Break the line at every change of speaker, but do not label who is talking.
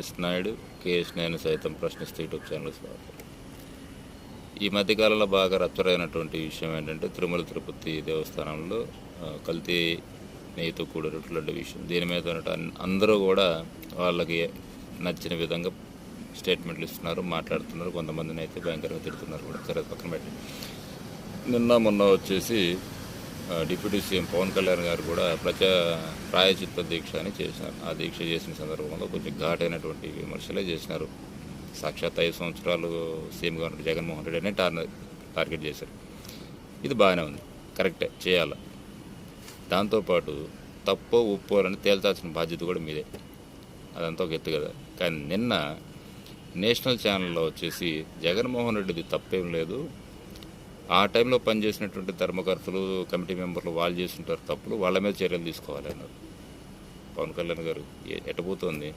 Yes Naidu KS నేను సైతం ప్రశ్నిస్తే యూట్యూబ్ ఛానల్ స్వాగతం. ఈ మధ్యకాలంలో బాగా రచ్చరైనటువంటి విషయం ఏంటంటే తిరుమల తిరుపతి దేవస్థానంలో కల్తీ నెయ్యితో కూడినటువంటి విషయం. దీని మీద అందరూ కూడా వాళ్ళకి నచ్చిన విధంగా స్టేట్మెంట్లు ఇస్తున్నారు మాట్లాడుతున్నారు. కొంతమందిని అయితే భయంకరంగా తిడుతున్నారు కూడా. సరే పక్కన పెట్టి నిన్న మొన్న వచ్చేసి డిప్యూటీ సీఎం పవన్ కళ్యాణ్ గారు కూడా ప్రజా ప్రాయచిత్త దీక్ష అని చేసినారు ఆ దీక్ష చేసిన సందర్భంలో కొంచెం ఘాటైనటువంటి విమర్శలే చేసినారు. సాక్షాత్ ఐదు సంవత్సరాలు సీఎంగా ఉన్న జగన్మోహన్ రెడ్డి అనే టార్ టార్గెట్ చేశారు. ఇది బాగానే ఉంది. కరెక్టే చేయాలి. దాంతోపాటు తప్పో ఉప్పు అని తేల్చాల్సిన బాధ్యత కూడా మీదే. అదంతా ఒక ఎత్తు కదా. కానీ నిన్న నేషనల్ ఛానల్లో వచ్చేసి జగన్మోహన్ రెడ్డిది తప్పేం లేదు. ఆ టైంలో పనిచేసినటువంటి ధర్మకర్తలు కమిటీ మెంబర్లు వాళ్ళు చేస్తుంటారు తప్పులు వాళ్ళ మీద చర్యలు తీసుకోవాలి అన్నారు. పవన్ కళ్యాణ్ గారు ఎ- ఎట్టబోతోంది